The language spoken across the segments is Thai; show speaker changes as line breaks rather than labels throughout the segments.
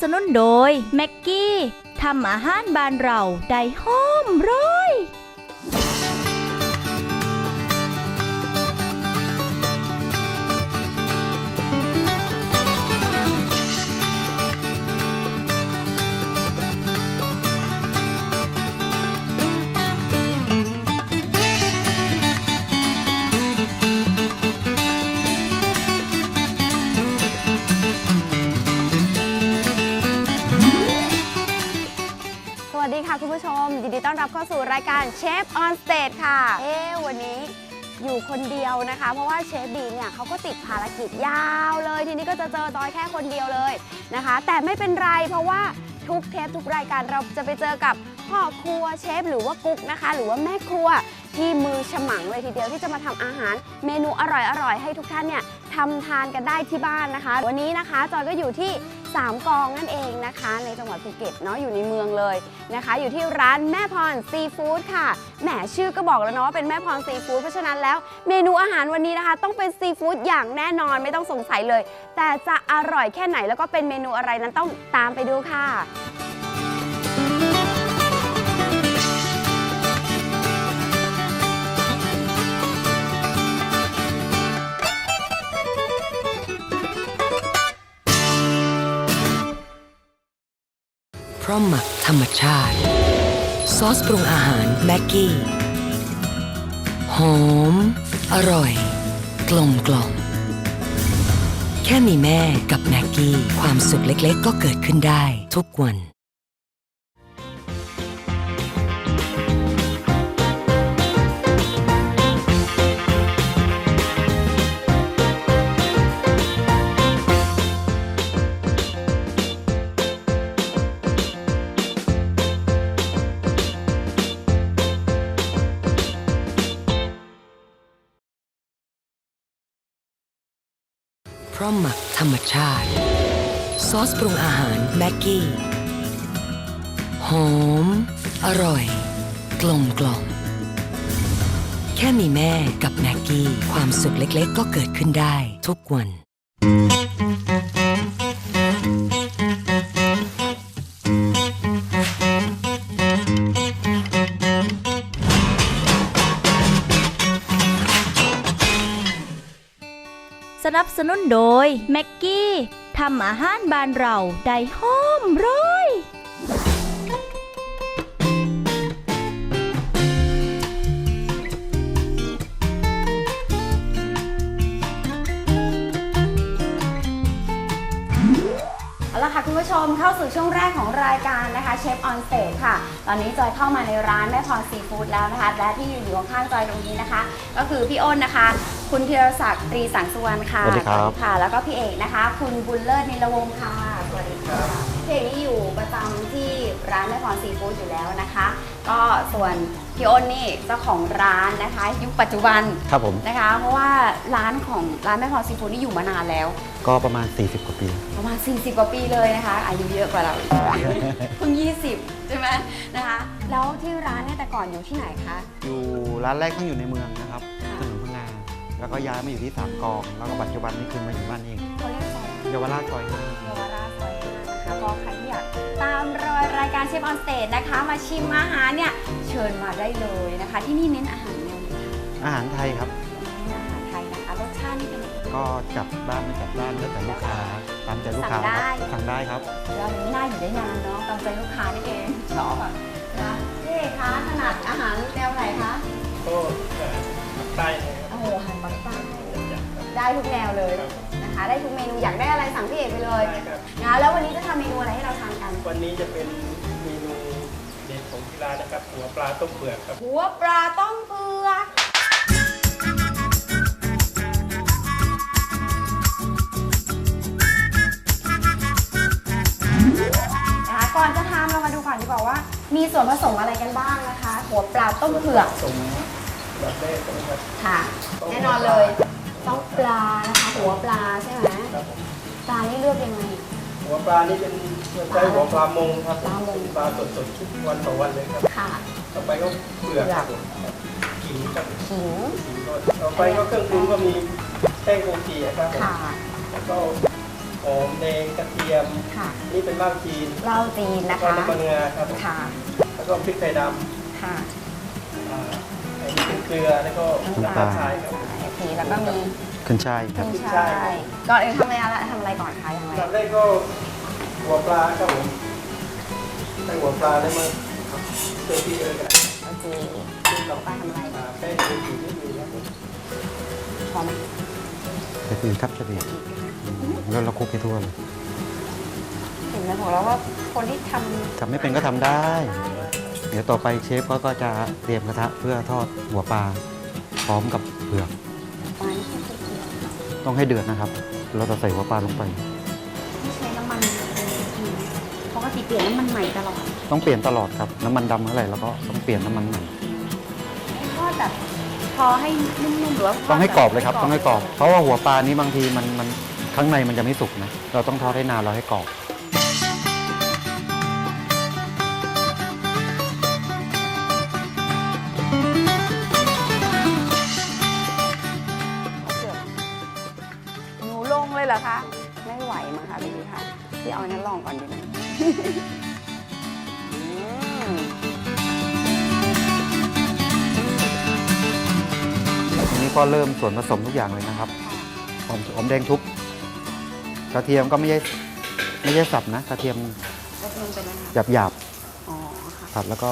สนุนโดยแม็กกี้ทำอาหารบานเราได้หอมร้อย
รับเข้าสู่รายการเชฟออนสเตจค่ะ เอ๊วันนี้อยู่คนเดียวนะคะ เพราะว่าเชฟบีเนี่ยเขาก็ติดภารกิจยาวเลย ทีนี้ก็จะเจอจอยแค่คนเดียวเลยนะคะ แต่ไม่เป็นไรเพราะว่าทุกเทปทุกรายการเราจะไปเจอกับพ่อครัวเชฟหรือว่ากุ๊กนะคะ หรือว่าแม่ครัวที่มือฉมังเลยทีเดียวที่จะมาทำอาหาร เมนูอร่อยๆให้ทุกท่านเนี่ยทำทานกันได้ที่บ้านนะคะ วันนี้นะคะจอยก็อยู่ที่ สามกองนั่นเองนะคะ ในจังหวัดภูเก็ตเนาะอยู่ในเมืองเลยนะคะ อยู่ที่ร้านแม่พรซีฟู้ดค่ะแหมชื่อก็บอกแล้วเนาะว่าเป็นแม่พรซีฟู้ดเพราะฉะนั้นแล้วเมนูอาหารวันนี้นะคะ ต้องเป็นซีฟู้ดอย่างแน่นอนไม่ต้องสงสัยเลย แต่จะอร่อยแค่ไหนแล้วก็เป็นเมนูอะไรนั้นต้องตามไปดูค่ะ
เพราะหมักธรรมชาติ ซอสปรุงอาหารแม็กกี้ หอม อร่อย กลมกล่อมแค่มีแม่กับแม็กกี้ ความสุขเล็กๆ ก็เกิดขึ้นได้ทุกวัน เพราะหมักธรรมชาติ ซอสปรุงอาหารแม็กกี้ หอม อร่อย กลมกล่อมแค่มีแม่กับแม็กกี้ ความสุขเล็กๆ ก็เกิดขึ้นได้ทุกวัน
บสนุนโดย แม็กกี้ทำอาหารบานเราได้หอมร้อย
เอาละค่ะคุณผู้ชมเข้าสู่ช่วงแรกของรายการนะคะเชฟออนสเตค่ะ ตอนนี้จอยเข้ามาในร้านแม่พรซีฟู้ดแล้วนะคะ และที่อยู่ข้างๆจอยตรงนี้นะคะ ก็คือพี่อ้นนะคะ คุณธีรศักดิ์ตรีสังสุวรรณค่ะ
สวัสดีครับ
ค่ะ แล้วก็พี่เอกนะคะ คุณบุญเลิศนิลวงศ์ค่ะสวัสดีค่ะพี่เอกนี่อยู่ประจำที่ร้านแม่พรซีฟู้ดอยู่แล้วนะคะ ก็ส่วนพี่อ้นนี่เจ้าของร้านนะคะ ยุคปัจจุบัน
ครับผม
นะคะ เพราะว่าร้านของร้านแม่พรซีฟู้ดนี่อยู่มานานแล้ว
ก็ประมาณ 40 กว่าปี
ประมาณ 40 กว่าปีเลยนะคะ อายุเยอะกว่าเราอีกเพิ่ง 20 ใช่ไหมนะคะ แล้วที่ร้านเนี่ยแต่ก่อนอยู่ที่ไหนคะ
อยู่ร้านแรกต้องอยู่ในเมืองนะครับ แล้วก็ย้ายมาอยู่ที่สามกอง แล้วก็ปัจจุบันนี้คือมาอยู่บ้านเอง
เขาเรียกซอย
เยาวราชซอยห้า
เยาวราชซอยห้านะคะก็ใครที่อยากตามรอยรายการเชฟออนสเตจนะคะ มาชิมอาหารเนี่ยเชิญมาได้เลยนะคะ ที่นี่เน้นอาหารแนวไหนคะ
อาหารไทยครับ
เน้นอาหารไทยนะคะรสชาตินี่เป็นยังไง
ก็จับบ้านไม่จับบ้านแล้วแต่ลูกค้าตามใจลูกค้า
สั่งได้
ครับสั่งได้ครับ
เรานี้น่าอยู่ได้นานเนาะตามใจลูกค้านี่เองชอบอะนะพี่เอกคะถนัดอาหารแนวไหนคะ
ก็ได้เลยครับ
โอ้โหอาหารปักใต้ ได้ทุกแนวเลยนะคะ ได้ทุกเมนูอยากได้อะไรสั่งพี่เอกไปเลย
ได้ครับ
นะแล้ววันนี้จะทำเมนูอะไรให้เราทานกัน
วันนี้จะเป็นเมนูเด็ดของที่ร้านนะครับ หัวปลาต้มเปลือกครับ
หัวปลาต้มเผือกนะคะก่อนจะทำเรามาดูก่อนดีกว่าว่า มีส่วนผสมอะไรกันบ้างนะคะ หัวปลาต้มเผือก
สมแบบแรกนะครับ
ค่ะ แน่นอนเลย ต้องปลานะคะ หัวปลาใช่ไหม
ครับผม
ปลานี่เลือกยังไง
หัวปลานี่เป็นใช้หัวปลามงครับ
ปลามง
ปลาสดๆทุกวันต่อวันเลยครับ
ค่ะ
ต่อไปก็เปลือกครับผมขิงครับ
ขิง
ขิงก็ต่อไปก็เครื่องปรุงก็มีแป้งโกกีครับผม
ค่ะ
แล้วก็หหอมแดงกระเทียม
ค่ะ
นี่เป็นเหล้าจีน
เหล้าจีนนะ
ก็
คะ
น้ำมันงาครับ
ค่ะ
แล้วก็พริกไทยด
ค่ะำ
อ่าอันนี้เป็นเกลือแล้วก็
น้ำตาล
น้ำตาลทรายครับ
โอเคแล้วก็มี
ขึ้นช่ายค
ขึ้
รับ
นช่ายก่อนอื่นทำอะไรอะไรทำอะไรก่อนคะยังไง
ลำแรกก็หัวปลาครับผมใส่หัวปลาได้มาครับเจอที่เออกัน
โอเคลงไปทำอะไร
อ่าแป้งเกลือนิดนึงครับผม
พอไหม
จะดีครับจะดีแล้วเราคลุกให้ทั่วเลย
เห็นไหมของเราว่าคนที่ทำ
ทำไม่เป็นก็ทำได้ เดี๋ยวต่อไปเชฟเขาก็จะเตรียมกระทะเพื่อทอดหัวปลาพร้อมกับเผือก
ปลาที่เคี่ยว
ต้องให้เดือดนะครับ เราจะใส่หัวปลาลงไป
ไม่ใช้น้ำมันปกติเปลี่ยนน้ำมันใหม่ตลอด
ต้องเปลี่ยนตลอดครับ น้ำมันดำเท่าไหร่เราก็ต้องเปลี่ยนน้ำมันใหม่
ทอดแบบพอให้นุ่มๆหรือว่าทด
ต้องให้กรอบเลยครับ
แต้
องให้กรอบ เพราะว่าหัวปลานี้บางทีมันมันข้างในมันจะไม่สุกนะ เราต้องทอดให้นานเราให้กรอบ
ก็
เริ่มส่วนผสมทุกอย่างเลยนะครับหอมหอมแดงทุบกระเทียมก็ไม่ใช่ไม่ใช่สับนะกระเทียม
แล้วลงไปเลย
ห
ค่ะ
ยาบหยาบ
อ๋อค่ะ
ๆครับแล้วก็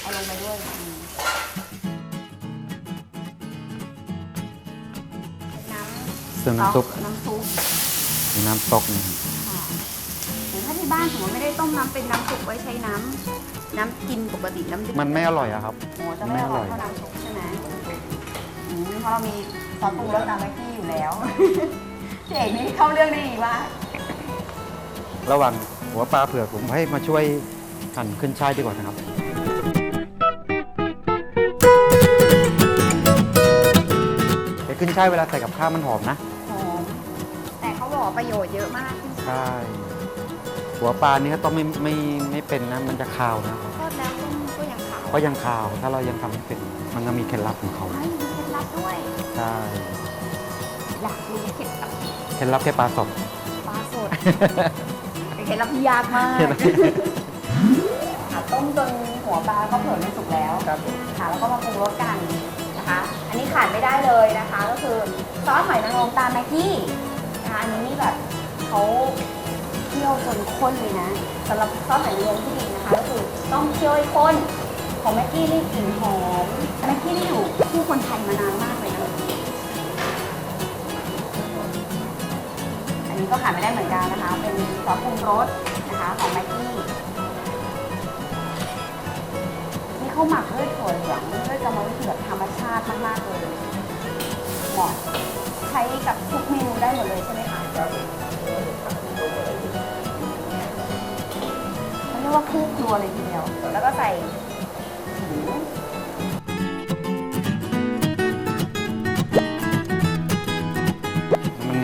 เอาลงไปด้วยอืมน้ำ
เครื่องน้ำซุป
น้ำซุป
น้ำต๊อกนี่
ค่ะหรือถ้าที่บ้านสมมติไม่ได้ต้มน้ำเป็นน้ำซุปไว้ใช้น้ำน้ำกินปกติน้ำดื่ม
มันไม่อร่อยอะครับ
โอ้จะไม่อร่อยเท่าน้ำซุปใช่ไหมอืม เพราะเรามีซอสปรุงรสตามแม็กกี้อยู่แล้วพี่เอกนี่เข้าเรื่องได้ดีมาก
ระหว่างหัวปลาเผือกผมให้มาช่วยหั่นขึ้นช่ายดีกว่านะครับไอ้ขึ้นช่ายเวลาใส่กับข้าวมันหอมนะ
หอมแต่เขาบอกว่าประโยชน์เยอะมากที่
ใช่ หัวปลานี่ก็ต้องไม่ไม่ไม่เป็นนะ มันจะคาวนะ
ทอดแล้วก็ก็ยังขาว
ก็ยังคาว ถ้าเรายังทำไม่เป็น มันก็มีเคล็ดลับของเขา
ไม่มีเค ล็ดลับด้วย
ใช่
อยากรู้เคล็ดลับ
เคล็ดลับแค่ปลาสด
ปลาสดเป็นเคล็ดลับที่ยากมาก
เคล็ดลับ
ค่ะต้มจนหัวปลาก็เผือกไม่สุกแล้ว
ครับผม
ค่ะแล้วก็มาปรุงรสกันนะคะ อันนี้ขาดไม่ได้เลยนะคะ ก็คือซอสหอยนางรมตามแม็กกี้นะคะอันนี้นี่แบบเขาเคี่ยวจนข้นเลยนะสำหรับซอสหอยนางรมที่ดีนะคะ ก็คือต้องเคี่ยวให้ข้น ของแม็กกี้นี่กลิ่นหอมแม็กกี้นี่อยู่คู่คนไทยมานานมากเลยนะอันนี้ก็ขาดไม่ได้เหมือนกันนะคะ เป็นซอสปรุงรสนะคะของแม็กกี้นี่เขาหมักด้วยถั่วเหลืองด้วยกรรมวิธีแบบธรรมชาติมากๆเลยเหมาะใช้กับทุกเมนูได้หมดเลยใช่ไหมคะ
ครับผม
มันเรียกว่าคู่ครัวเลยทีเดียว แล้วก็ใส่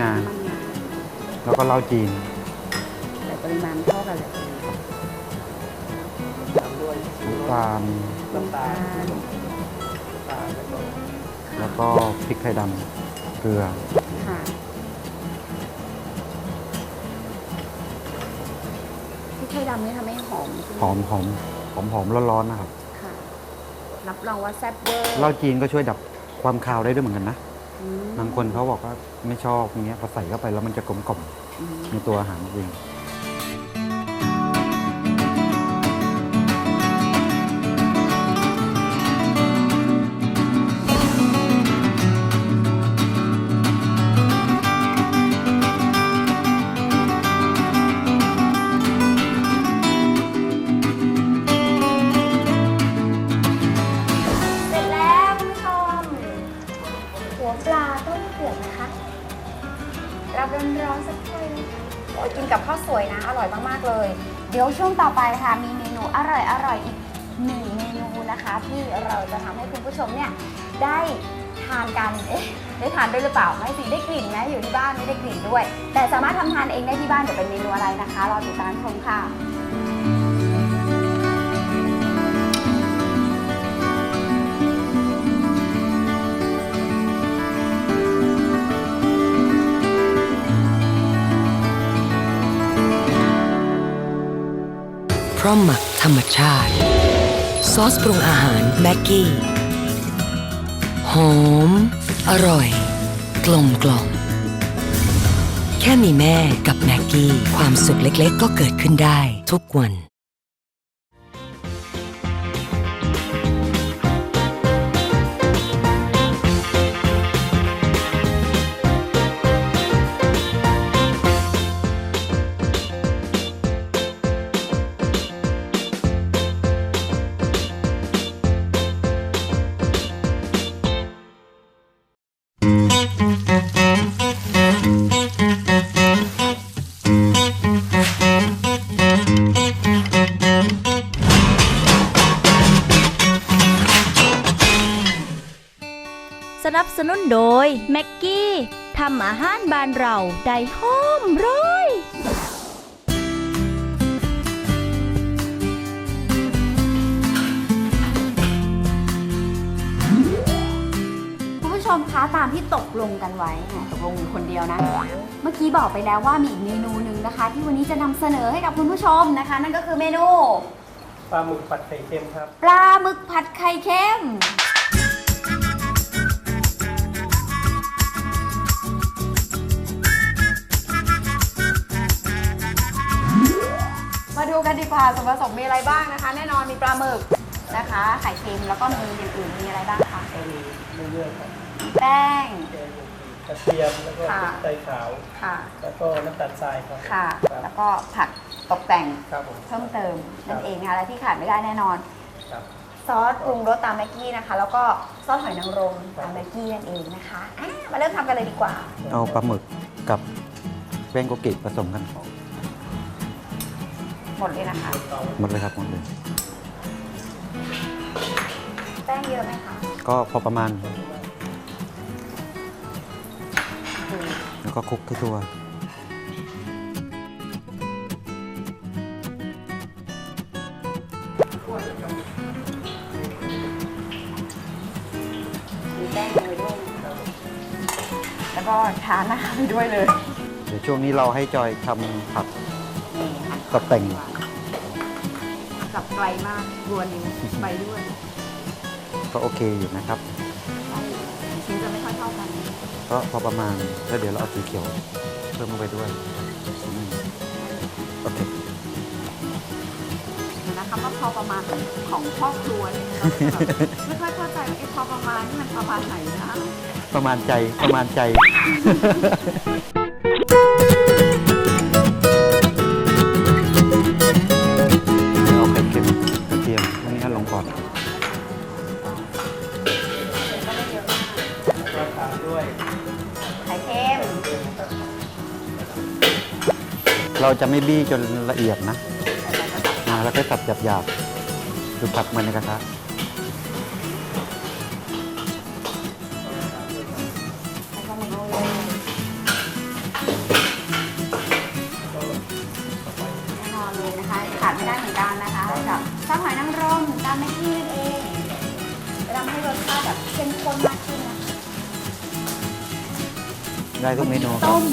งามันงา
แล้วก็เหล้าจีน
ใส่ปริมาณเท่ากันเลย
ตามด้วย
น้ำตาล
น้ำตาล
น้ำตาล
น้ำตาลแล้วก็
แล้วก็พริกไทยดำเกลือ
ค่ะพริกไทยดำนี่ทำให้หอมใช่ไห
หอมหอมหอมหอมร้อนๆนะครับ
ค่ะรับรองว่าแซ่บเวอร์
เหล้าจีนก็ช่วยดับความคาวได้ด้วยเหมือนกันนะ
อืม
บางคนเขาบอกว่าไม่ชอบอย่างเงี้ยพอใส่เข้าไปแล้วมันจะกลมกล่อม
อืม
ในตัวอาหารจริง
ได้ทานด้วยหรือเปล่าไม่สิได้กลิ่นไหมอยู่ที่บ้านไม่ได้กลิ่นด้วย แต่สามารถทำทานเองได้ที่บ้านเดี๋เป็นเมนูอะไรนะคะรอติดตามชมค่ะ
พ
ร้อมหมักธรรมชาติ ซอสปรุงอาหาร แม็กกี้ หอม อร่อย กลมกล่อมแค่มีแม่กับแม็กกี้ ความสุขเล็กๆ ก็เกิดขึ้นได้ทุกวัน
สนับสนุนโดย แม็กกี้ทำอาหารบ้านเราได้หอมร้อย
คุณผู้ชมคะตามที่ตกลงกันไว้เนี่ยตกลงคนเดียวนะ เมื่อกี้บอกไปแล้วว่ามีอีกเมนูหนึ่งนะคะ ที่วันนี้จะนำเสนอให้กับคุณผู้ชมนะคะ นั่นก็คือเมนู
ปลาหมึกผัดไข่เค็มครับ
ปลาหมึกผัดไข่เค็ม กันดีกว่าส่วนผสมมีอะไรบ้างนะคะ แน่นอนมีปลาหมึกนะคะไข่เค็มแล้วก็มีอย่างอื่นมีอะไรบ้างคะ
ก็มีเรื่อยๆครับ
มีแป้ง
แกงกระเทียมแล้วก็
ค่ะ
พริกไทยขาว
ค่ะ
แล้วก็น้ำตาลทรายครับ
ค่ะ
ครับ
แล้วก็ผักตกแต่ง
ครับผม
เพิ่มเติมนั่นเองนะคะและที่ขาดไม่ได้แน่นอน
ครับ
ซอสปรุงรสตามแม็กกี้นะคะ แล้วก็ซอสหอยนางรมตามแม็กกี้นั่นเองนะคะอะมาเริ่มทำกันเลยดีกว่า
เอาปลาหมึกกับแป้งโกกิผสมกัน
หมดเลยนะคะ
หมดเลยครับหมดเลย
แป้งเยอะไหมคะ
ก็พอประมาณ แล้วก็คลุกให้ทั่ว
มีแป้งลงไปด้วยนะแล้วก็ทาหน้าไปด้วยเลย
เดี๋ยวช่วงนี้เราให้จอยทำผัก
นี่ค่ะ
ตกแต่ง
กลับไกลมากรวนนี้ไปด้วย
ก็โอเคอยู่นะครับ
ชิ้นจะไม่ค่อยเท่ากัน
ก็พอประมาณแล้วเดี๋ยวเราเอาสีเขียวเพิ่มลงไปด้วยอืมโอเค
นะคะว่าพอประมาณของพ่อครัวเนี่ยนะคะไม่ค่อยเข้าใจว่าไอ้พอประมาณนี่มันประมาณไหนนะ
ประมาณใจประมาณใจ เราจะไม่บี้จนละเอียดนะอ่าแล้วก็สับหยาบๆคือผัดมันในกระทะ
แล้วก็มันโรยแน่นอนเลยนะคะ ขาดไม่ได้เหมือนกันนะคะกับซอสหอยนางรมตามแม็กกี้นั่นเองจะทำให้รสชาติแบบเข้มข้นมากขึ้นนะคะ
ได้ทุกเมนูครับ
ต้ม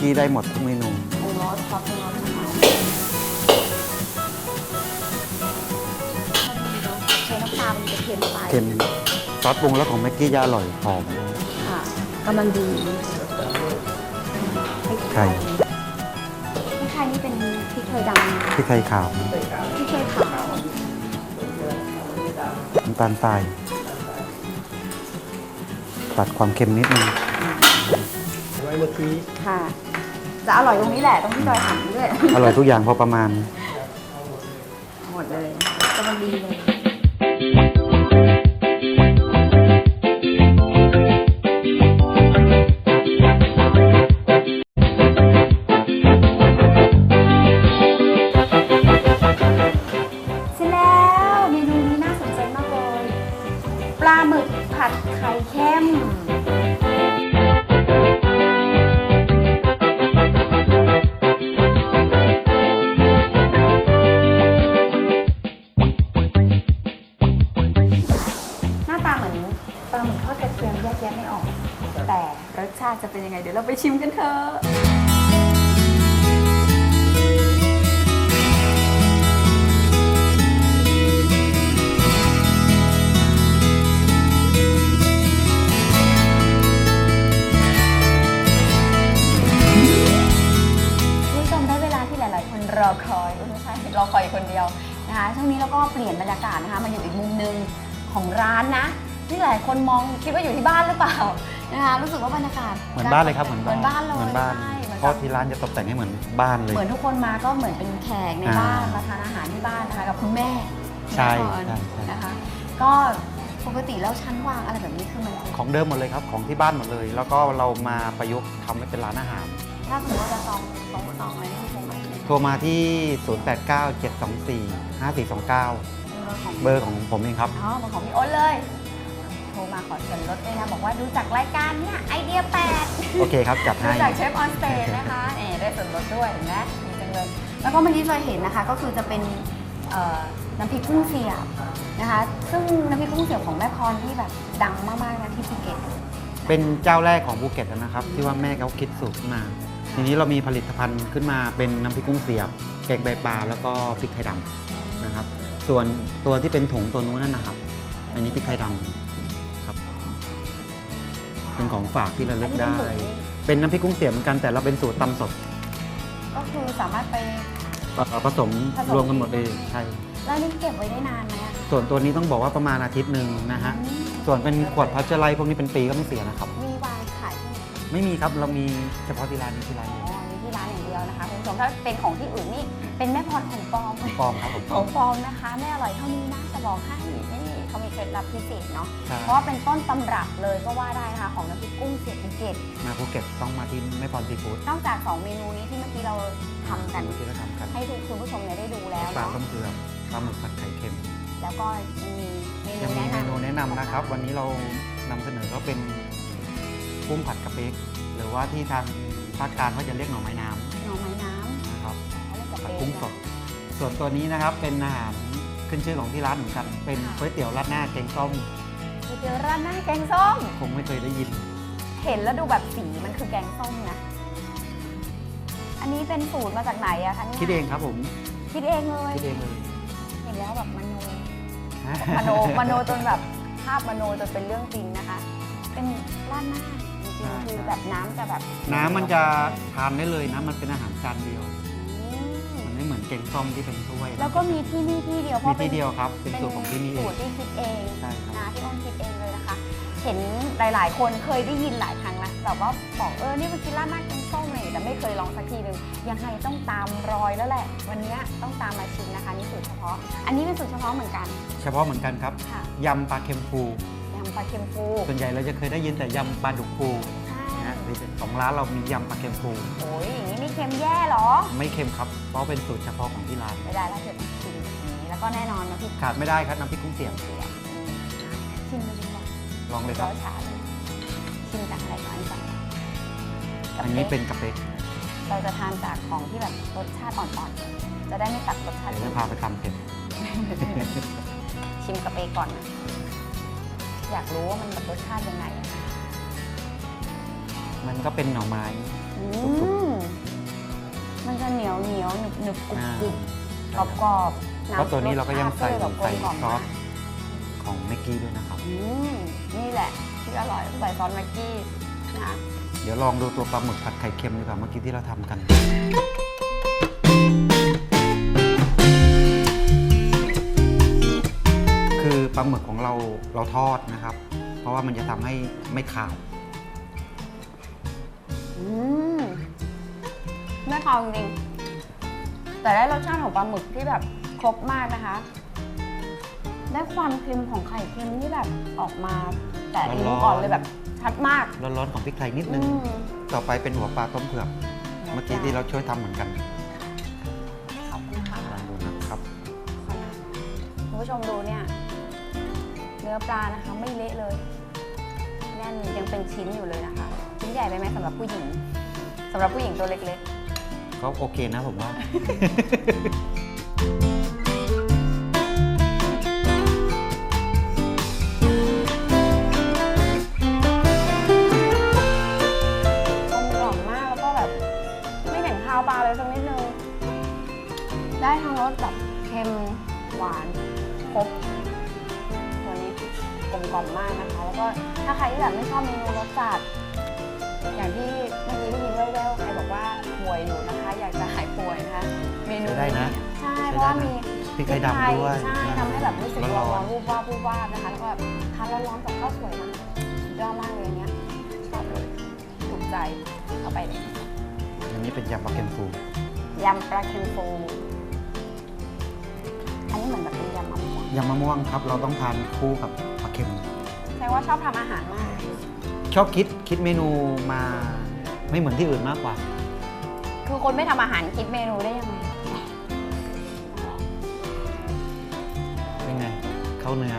กี้ได้
หมดทุกเมนู
ปรุงรสซอสปรุงรสนะคะใช้น้ำตาลมันจะเค็มไป
เค็มซอสปรุงแล้วของเมื่อกี้จะอร่อยหอม
ค่ะกำลังดี
ไข่
พริกไทยนี่เป็นพริกไทยดำ
พริกไทยขาว
พริกไทยขาว
น้ำตาลทรายตัดความเค็มนิดนึง
ไว้เมื่อกี้
ค่ะ จะอร่อยตรงนี้แหละตรงที่ดอยหันด้วย
อร่อยทุกอย่างพอประมาณ
หมดเลยกำลังดีเลย เป็นยังไง เดี๋ยวเราไปชิมกันเถอะคุณผู้ชมได้เวลาที่หลาย ๆ คนรอคอยไม่ใช่รอคอยอยู่คนเดียวนะคะช่วงนี้เราก็เปลี่ยนบรรยากาศนะคะมาอยู่อีกมุมหนึ่งของร้านนะที่หลายคนมองคิดว่าอยู่ที่บ้านหรือเปล่า นะคะรู้สึกว่าบรรยากาศ
เหมือนบ้านเลยครับเหมือน
เหมือนบ้านเลย
เหมือนบ้าน
ใช่เหมือน
เพราะที่ร้านจะตกแต่งให้เหมือนบ้านเลย
เหมือนทุกคนมาก็เหมือนเป็นแขกใน
อ่า
บ้านมาทานอาหารที่บ้านนะคะกับคุณแม่
ใช่
แม่พร
ใช่ใช่
นะคะ ก็ปกติแล้วชั้นวางอะไรแบบนี้คือมัน
ของเดิมหมดเลยครับของที่บ้านหมดเลย แล้วก็เรามาประยุกต์ทำให้เป็นร้านอาหาร
ถ้าสมมติว่าจะจองจองจองอะไรนี่คือคงไม่ได้
โทรมาที่ 089 724 5429 เบอร์ของผมเองครับ
อ๋อเป็นของพี่อ้นเลยโทรมาขอส่วนลดด้วยนะบอกว่าดูจากรายการเนี่ยไอเดียแปด
โอเคครับจัด
ดู
ให้
จากเชฟออนสเตจนะคะเอ๋ได้ส่วนลดด้วยเห็นไหมดีจังเลยแล้วก็เมื่อกี้เราเห็นนะคะก็คือจะเป็นเอ่อน้ำพริกกุ้งเสียบนะคะ ซึ่งน้ำพริกกุ้งเสียบของแม่พรที่แบบดังมากๆนะที่ภูเก็ต
เป็นเจ้าแรกของภูเก็ตนะครับ ที่ว่าแม่เขาคิดสูตรขึ้นมา ทีนี้เรามีผลิตภัณฑ์ขึ้นมาเป็นน้ำพริกกุ้งเสียบแกงใบปลาแล้วก็พริกไทยดำนะครับ ส่วนตัวที่เป็นถุงตัวนู้นนั่นนะครับ อันนี้พริกไทยดำครับ เป็นของฝากที่ระลึกได้ เป็นน้ำพริกกุ้งเสียบเหมือนกันแต่เราเป็นสูตรตำสด
ก็คือสามารถไป
เอ่อผสม
ผสม
รวมกันหมดเลยใช่
แล้วนี่เก็บไว้ได้นานไหมอะ
ส่วนตัวนี้ต้องบอกว่าประมาณอาทิตย์หนึ่งนะฮะ
อืม
ส่วนเป็นขวดพัชเจอร์ไลท์พวกนี้เป็นปีก็ไม่เสียนะครับ
มีวางขายที่ไหน
ไม่มีครับเรามีเฉพาะที่ร้านนี้ที่ร้าน
อ๋
นี้
อมีที่ร้านอย่างเดียวนะคะคุณผู้ชมถ้าเป็นของที่อื่นนี่เป็นแม่พรของปลอม
ปลอมครับผม
ของปลอมนะคะ ไม่อร่อยเท่านี้นะจะบอกให้นี่เขา มีเคล็ดลับพิเศษเนาะ
ใช่
เพราะว่าเป็นต้นตำรับเลยก็ว่าได้นะคะของน้ำพริกกุ้งเสียบภูเก็ต
มาภูเก็ตต้องมาที่แม่พรซีฟู้ด
นอกจาก2เมนูนี้ที่เมื่อกี้เราทำกัน
เมื่อกี้เราทำกัน
ให้ทุกคุณผู้ชมเนี่ยได้ดูแล้ว
ปลา
เนาะ
ต้มเกลือปลาหมึกผัดไข่เค็ม
แล้วก็ยังมีเมนู
ยังมี
แนะนำ
เมนูแนะนำนะครับ วันนี้เรานำเสนอก็เป็นกุ้งผัดกะเป๊กหรือว่าที่ทางภาคกลางเขาจะเรียกหน่อไม้น้
หน่อไม้น้ำ
นะครับำ
เขาเรียกกับ
ผัด
เป๊
กุ้งสด ส่วนตัวนี้นะครับเป็นอาหาร ขึ้นชื่อของที่ร้านเหมือนกันเป็นก๋วยเตี๋ยวราดหน้าแกงส้ม
ก๋วยเตี๋ยวราดหน้าแกงส้ม
คงไม่เคยได้ยิน
เห็นแล้วดูแบบสีมันคือแกงส้มนะ อันนี้เป็นสูตรมาจากไหนอะคะเนี่ย
คิดเองครับผม
คิดเองเลย
คิดเองเลย
เห็นแล้วแบบมโน มโน มโนจนแบบภาพมโนจนเป็นเรื่องจริงนะคะ เป็นราดหน้าจริง
ใช่
ๆคือ
ใช่
แบบน้ำจะแบบ
น้ำมันจะทานได้เลยนะมันเป็นอาหารจานเดียว
อืม
มันไม่เหมือนแกงส้มที่เป็นถ้วย
แล้วก็มีที่นี่ที่เดียวเพ
มี
ราะเป็
ที่
น
เดียวครับเป็น
เป็น
สูตรของที่นี่เอ
สู
ง
ตรที่คิดเอง
ใช่ครับ
นะที่อ้นคิดเองเลยนะคะ เห็นหลายๆ คนเคยได้ยินหลายครั้งแล้วแบบว่าบอกเออนี่มันกินราดหน้าแกงส้มเลยแต่ไม่เคยลองสักทีหนึ่งยังไงต้องตามรอยแล้วแหละ วันนี้ต้องตามมาชิมนะคะนี่สูตรเฉพาะ อันนี้เป็นสูตรเฉพาะเหมือนกัน
เฉพาะเหมือนกันครับ
ค่ะ
ยำปลาเค็มฟู
ยำปลาเค็มฟู
ส่วนใหญ่เราจะเคยได้ยินแต่ยำปลาดุกฟู
ใช่
นะฮะของร้านเรามียำปลาเค็มฟู
โอ้ยอย่างนี้ไม่เค็มแย่เหรอ
ไม่เค็มครับ เพราะเป็นสูตรเฉพาะของที่ร้าน
ไม่ได้แล้วเดี๋ยวต้องชิมแบบนี้แล้วก็แน่นอนนะพี่
ขาดไม่ได้ครับน้ำพริกกุ้งเสียบ
เสียบอืมชิมเลยดีกว่า
ลองเลยค
ร้
รับ
อยชาเลยชิมจากอะไรก่อนดีกว่ากับ
อันนี้
อ๊ะ
เป็นกะเป๊ก
เราจะทานจากของที่แบบรสชาติอ่อนๆ จะได้ไม่ตัดรสชาติ
เดี๋ยว
อื่
จะ
น
พาไปทำเผ็ด
ชิมกระเปก่อนนะอยากรู้ว่ามันแบบรสชาติยังไงอะ
มันก็เป็นหน่อไม้
อืมมันจะเหนียวเหนียวหนึบหนึบกรุบ
อ่าก
รุบกรอบกรอบๆ
เพราะตัวนี้เราก็ยังใส่
รสชาติก็
ใส่
เลยแบบกลมกล่อม
ซอส
มาก
ของเมกกี้ด้วยนะครับ
อืมนี่แหละที่อร่อยใส่ซอสแม็กกี้นะคะ
เดี๋ยวลองดูตัวปลาหมึกผัดไข่เค็มดีกว่าเมื่อกี้ที่เราทำกันคือปลาหมึกของเราเราทอดนะครับ เพราะว่ามันจะทำให้ไม่ขาว
อืมไม่คาวจริงๆแต่ได้รสชาติของปลาหมึกที่แบบครบมากนะคะ ได้ความเค็มของไข่เค็มที่แบบออกมา แต่อันนี้
ร้อนๆ
ก่อนเลยแบบชัดมาก
ร้อนๆของพริกไทยนิดนึ
อื
ง
ม
ต่อไปเป็นหัวปลาต้มเผือก เมื่อกี้ที่เราช่วยทำเหมือนกัน
ขอบคุณค่ะ
ลองดูนะครับ
คุณผู้ชมดูเนี่ย เนื้อปลานะคะไม่เละเลย แน่นยังเป็นชิ้นอยู่เลยนะคะชิ้น ใหญ่ไปไหมสำหรับผู้หญิงสำหรับผู้หญิงตัวเล็กๆ
ก็โอเคนะผมว่า
ดำ
ด้วย
ใช่ทำให้แบบรู้สึก
ร้
ร้
อ
อนนๆวูบวาบวูบวาบนะคะแล้วก็แบบทานร้อนๆกับข้าวสวยนะสุดยอดมากเลยอันเนี้ยชอบเลยถูกใจเอาไปเลย
อันนี้เป็นยำปลาเค็มฟู
ยำปลาเค็มฟูอันนี้เหมือนแบบเป็นยำมะม่วง
ยำมะม่วงครับ เราต้องทานคู่กับปลาเค็ม
แสดงว่าชอบทำอาหารมาก
ชอบคิดคิดเมนูมาไม่เหมือนที่อื่นมากกว่า
คือคนไม่ทำอาหารคิดเมนูได้ยังไง
เข้าเนื้อ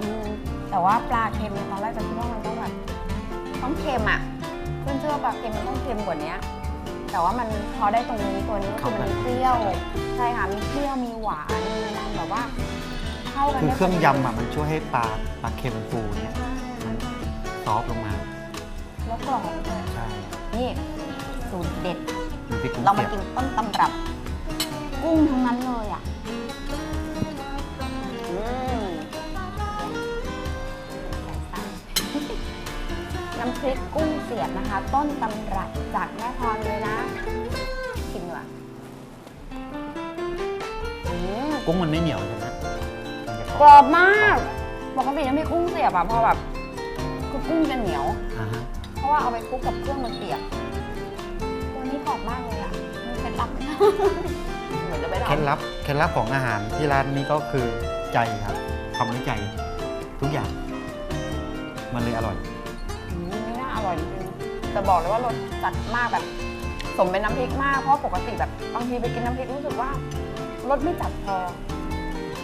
อืมแต่ว่าปลาเค็มเนี่ยตอนแรกจะคิดว่ามันต้องแบบต้องเค็มอะเพื่อนเชื่อว่าปลาเค็มมันต้องเค็มกว่านี้แต่ว่ามันพอได้ตรงนี้ตัวนี้ก็คือมันมีเปรี้ยวใช่ค่ะมีเปรี้ยวมีหวานมีมันแบบว่าเข้ากัน
คือ
ได้
เครื่อง
พดี
ยำอะมันช่วยให้ปลาปลาเค็มฟูเนี่ยมันซอฟต์ลงมา
แล้วกรอบด้วย
ใช่
นี่สูตรเด็ด
น้ำพริกกุ้ง
เรามา
เสียบ
กินต้นตำรับ กุ้งทั้งนั้นเลย พริกกุ้งเสียบนะคะ ต้นตำรับจากแม่พรเลยนะกินดีกว่าอืม
กุ้งมันไม่เหนียวใช่ไหมมันจะ
กรอบมากปกติน้ำพริกกุ้งเสียบอะพอแบบคือกุ้งจะเหนียว
อ่าฮะ
เพราะว่าเอาไปคลุกกับเครื่องมันเปียก ตัวนี้กรอบมากเลยอะมีเคล็ดลับไหมเหมือนจะไป
เคล็ด
ทำ
ลับเคล็ดลับของอาหารที่ร้านนี้ก็คือใจครับทำด้วยใจทุกอย่าง มันเลยอร่อย
งๆแต่บอกเลยว่ารสจัดมากแบบ สมเป็นน้ำพริกมาก เพราะปกติแบบบางทีไปกินน้ำพริกรู้สึกว่ารสไม่จัดพอ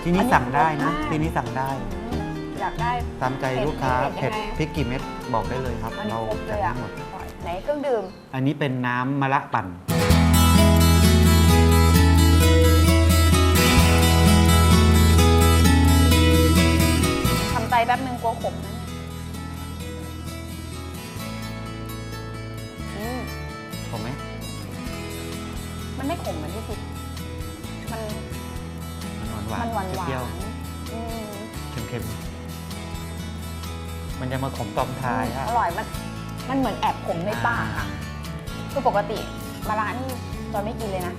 ที่นี้
อันนี้
สั่งได้นะ
ครบมาก
ที่นี้สั่งได้
อืมอยากได้
ตามใจลูกค้า
เผ็
เผ็
ด
ด
ยังไง
พริกกี่เม็ดบอกได้เลยครับ
อันนี้
เรา
ครบเล
จัด
ย
ให้
อะ
หมด
อร่อยไหนเครื่องดื่ม
อันนี้เป็นน้ำมะระปั่น
ทำใจแป๊บนึงกลัวขมนะ
ๆมันจะมาขมตอมท้ายอะ
อร่อยมันมันเหมือนแอบขมในปากอะคือปกติมาร้านนี่จอยไม่กินเลยนะ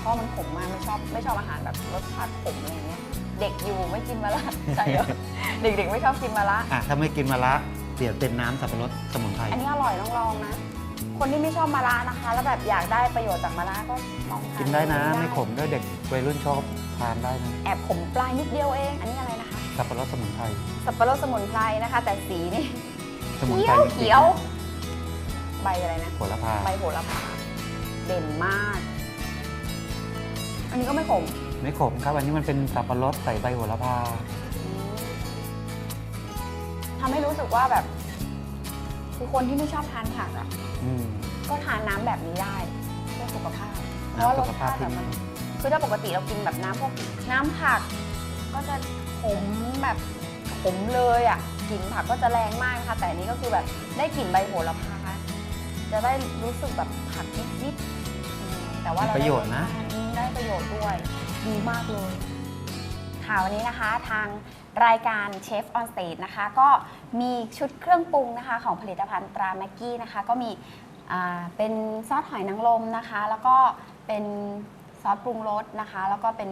เพราะมันขมมากไม่ชอบไม่ชอบอาหารแบบรสชาติขมอะไรเงี้ย เด็กอยู่ไม่กินมาละใช่เหรอเด็กๆไม่ชอบกินมาละ
อะถ้าไม่กินมะระเปลี่ยนเป็นน้ำสับปะรดสมุนไพร
อันนี้อร่อยต้องลองนะ คนที่ไม่ชอบมาละนะคะ แล้วแบบอยากได้ประโยชน์จากมาละก็ลองทาน
กินได้นะ
ดู
ไม่ขมด้วยเด็กวัยรุ่นชอบทานได้นะ
แอบขมปลายนิดเดียวเอง อันนี้อะไรนะคะ
สับปะรดสมุนไพร
สับปะรดสมุนไพรนะคะ แต่สีนี่
สมุน
เขี
ไพร
ยว
จริงๆ
เขียวใบอะไรนะ
โหระพา
ใบโหระพาเด่นมาก อันนี้ก็ไม่ขม
ไม่ขมครับ อันนี้มันเป็นสับปะรดใส่ใบโหระพา
ทำให้รู้สึกว่าแบบ คือคนที่ไม่ชอบทานผักอะ
อืม
ก็ทานน้ำแบบนี้ได้เพื่อสุขภาพ เพ
น้ำ
ราะว่าร
สุ
ส
ขภา
ชา
พ
ติแบบ
ที่
มันคือถ้าปกติเรากินแบบน้ำพวกน้ำผักก็จะข มแบบขมเลยอะกลิ่นผักก็จะแรงมากนะคะ แต่อันนี้ก็คือแบบได้กลิ่นใบโหระพาจะได้รู้สึกแบบผักนิดๆอืมแต่ว่า
มี
เรา
ประ
ได้
โยชน์นะ
อืมได้ประโยชน์ด้วยดีมากเลย ค่ะวันนี้นะคะทางรายการเชฟออนสเตจนะคะ ก็มีชุดเครื่องปรุงนะคะของผลิตภัณฑ์ตราแม็กกี้นะคะ ก็มีอ่าเป็นซอสหอยนางรมนะคะ แล้วก็เป็นซอสปรุงรสนะคะ แล้วก็เป็น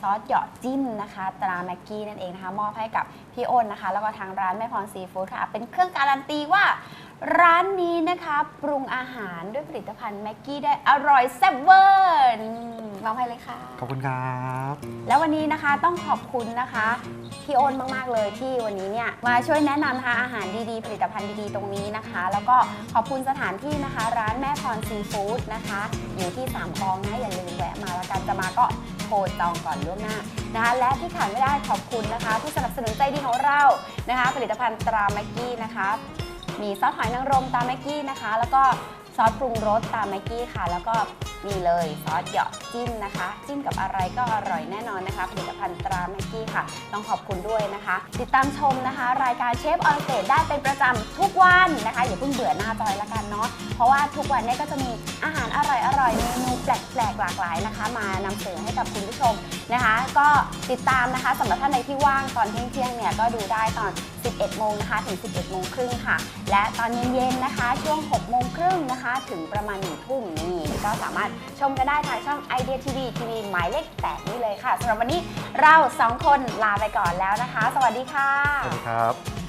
ซอสหยอดจิ้มนะคะ ตราแม็กกี้นั่นเองนะคะ มอบให้กับพี่อ้นนะคะ แล้วก็ทางร้านแม่พรซีฟู้ดค่ะ เป็นเครื่องการันตีว่า ร้านนี้นะคะปรุงอาหารด้วยผลิตภัณฑ์แม็กกี้ได้อร่อยแซ่บเวอร์นี่มอบให้เลยค่ะ
ขอบคุณครับ
แล้ววันนี้นะคะต้องขอบคุณนะคะพี่โอนมาก ๆ เลยที่วันนี้เนี่ยมาช่วยแนะนำนะคะอาหารดีๆ ผลิตภัณฑ์ดีๆ ตรงนี้นะคะ แล้วก็ขอบคุณสถานที่นะคะ ร้านแม่พรซีฟู้ดนะคะ อยู่ที่สามคลองนะอย่าลืมแวะมาแล้วกันจะมาก็โทรจองก่อนล่วงหน้านะคะและที่ขาดไม่ได้ขอบคุณนะคะ ผู้สนับสนุนใจดีของเรานะคะ ผลิตภัณฑ์ตราแม็กกี้นะคะ มีซอสหอยนางรมตราแม็กกี้นะคะ แล้วก็ ซอสปรุงรสตามแม็กกี้ค่ะ แล้วก็นี่เลยซอสเหยาะจิ้มนะคะ จิ้มกับอะไรก็อร่อยแน่นอนนะคะ ผลิตภัณฑ์ตราแม็กกี้ค่ะ ต้องขอบคุณด้วยนะคะ ติดตามชมนะคะ รายการเชฟออนเ a ได้เป็นประจำทุกวันนะคะ อย่าเพิ่งเบื่อหน้าจอยละกันเนาะเพราะว่าทุกวันเนี้ก็จะมีอาหารอร่อยๆเมนูแปลกๆหลากหลายนะคะ มานำเสนอให้กับคุณผู้ชมนะคะ ก็ติดตามนะคะสำหรับท่านใดที่ว่างตอนเที่ยงๆเนี่ยก็ดูได้ตอน 11โมงนะคะถึง 11โมงครึ่งค่ะ และตอนเย็นๆนะคะ ช่วง6โมงครึ่งนะคะถึงประมาณหนึ่งทุ่มนี่ก็สามารถชมกันได้ทางช่อง Idea TV ทีวีหมายเลขแปดนี่เลยค่ะสำหรับวันนี้เราสองคนลาไปก่อนแล้วนะคะ สวัสดีค่ะ
สวัสดีครับ